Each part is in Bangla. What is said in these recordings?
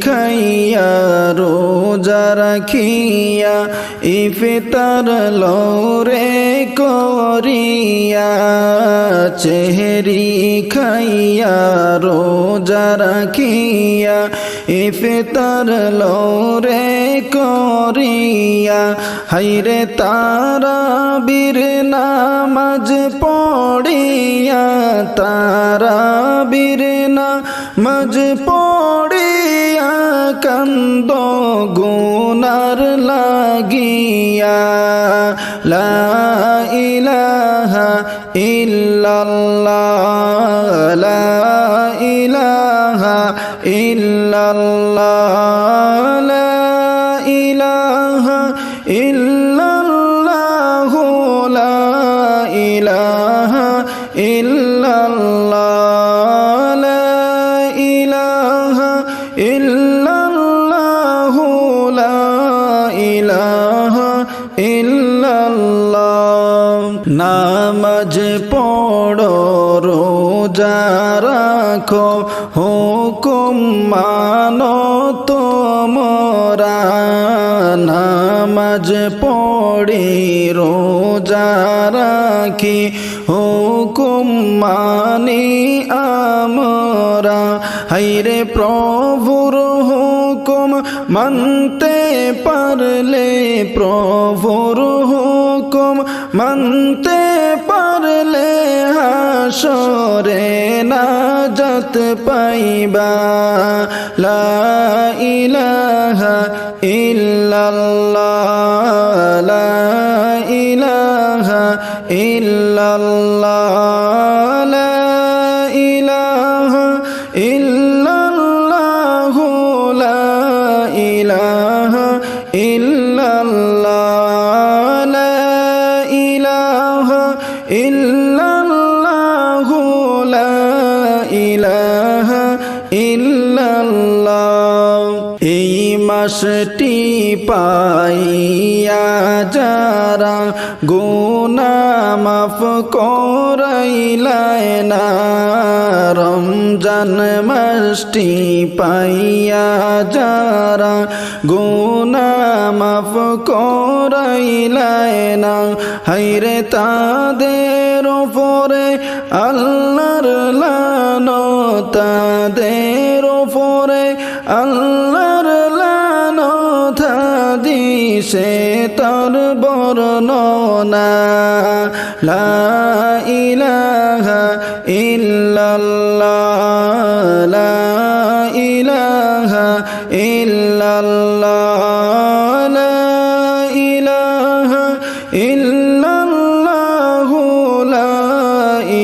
খাইয়া রোজা রাখিয়া, ইফতার লরে করিয়া, চেহারি খাইয়া, রোজা রাখিয়া, ইফতার লরে করিয়া হাইরে তারা বীর নামাজ পড়িয়া তারা বীর নামাজ পড়িয়া কান্দ গুনার লাগিয়া লা ইলাহা ইল্লাল্লাহ লা ইলাহা ইল্লাল্লাহ লা ইল্লাল্লাহ, নামাজ পড়ো, রোজা রাখো, হুকুম মানো তোমরা। নামাজ পড়ি, রোজা রাখি, হুকুম মানি আমরা। হাইরে হুকুম মানতে পারলে প্রভুর হুকুম, মানতে পারলে হাসরে নাজত পাইবা। লা ইলাহা ইল্লাল্লাহ, লা ইলাহা ইল্লাল্লাহ। মাসটি পাইয়া যারা গুনা মাফ করাইলায় না, রমজান মাসটি পাইয়া যারা গুনা মাফ করাইলায় না হাইরে তাদের উপরে আল্লাহর লানো তাদের উপরে দিছে তার বর্ণনা। লা ইলাহা ইল্লাল্লাহ ইলাহা ইল্লাল্লাহ ইলাহা ইল্লাল্লাহ লা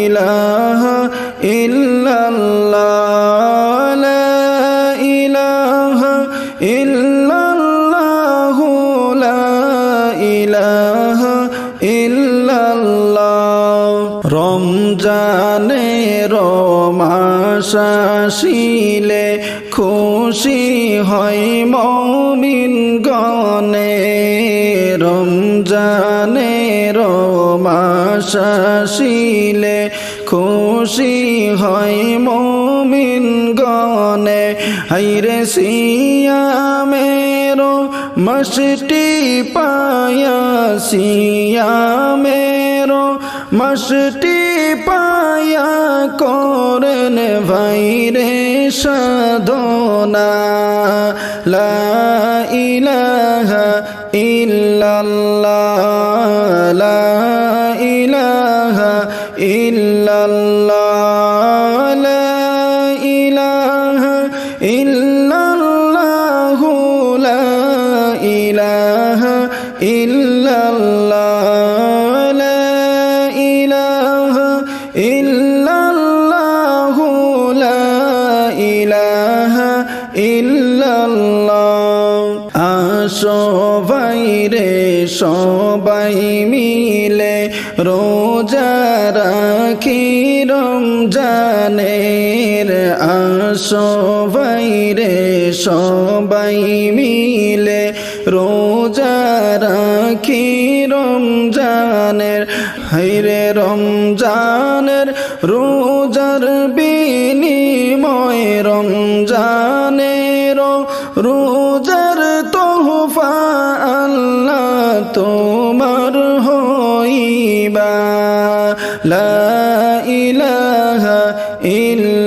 ইলাহা ইলাহা মাসাশিলে খুশি হয় মমিন গনে রমজানের মাসাশিলে খুশি হয় মমিন গনে, হাইরে সিয়ামেরো মসটি পায়া সিয়ামেরো মসটি পায়া করেন ভাইরে সাধনা। লা ইলাহা ইল্লাল্লাহ, লা ইলাহা ইল্লাল্লাহ, লা ইলাহা ইলাহা ইল্লাল্লাহ। সবাই মিলে রোজা রাখি রমজানের আসো বাইরে সবাই মিলে রোজা রাখি রমজানের। হাইরে রমজানের রোজার বিনিময় রমজানের রোজার তোমার হইবা লা ইলাহা ইল্লাল্লাহ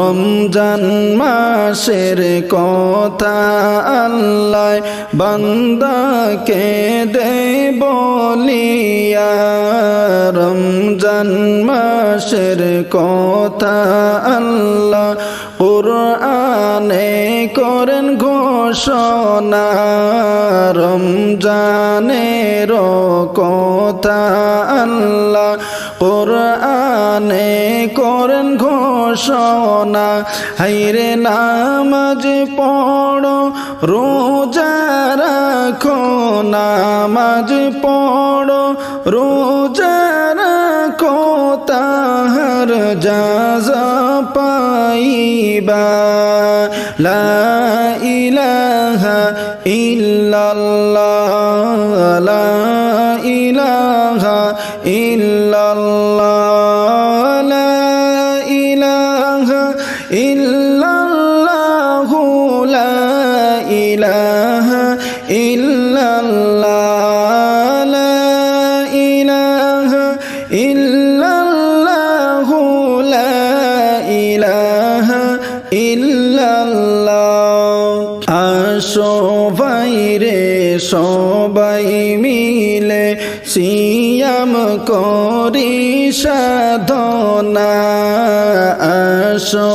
রমজান মাসের কথা আল্লাহ বান্দাকে দে বলিয়া, রমজান মাসের কথা আল্লাহ কোরআনে করেন ঘোষণা, রমজানের কথা আল্লাহ কোরআনে করেন ঘোষণা হাইরে নামাজ পড়ো, রোজা রাখো। নামাজ পড়ো, রোজা রাখো। তাহার যাজা পাইবা। লা ইলাহা ইল্লাল্লাহ ইল্লাল্লাহ, লা ইলাহা ইল্লাল্লাহ, লা ইলাহা ইল্লাল্লাহ। আসো বাইরে সবাই মিলে সিয়াম করি সাধনা। আসো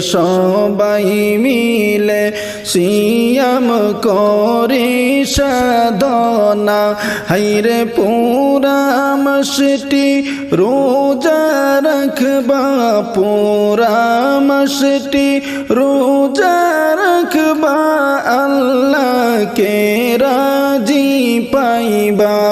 সবাই মিলে সিয়াম করি সাধনা। হাইরে পুরা মসটি রোজা রাখবা, পুরা মসটি রোজা রাখবা, আল্লাহকে রাজি পাইবা।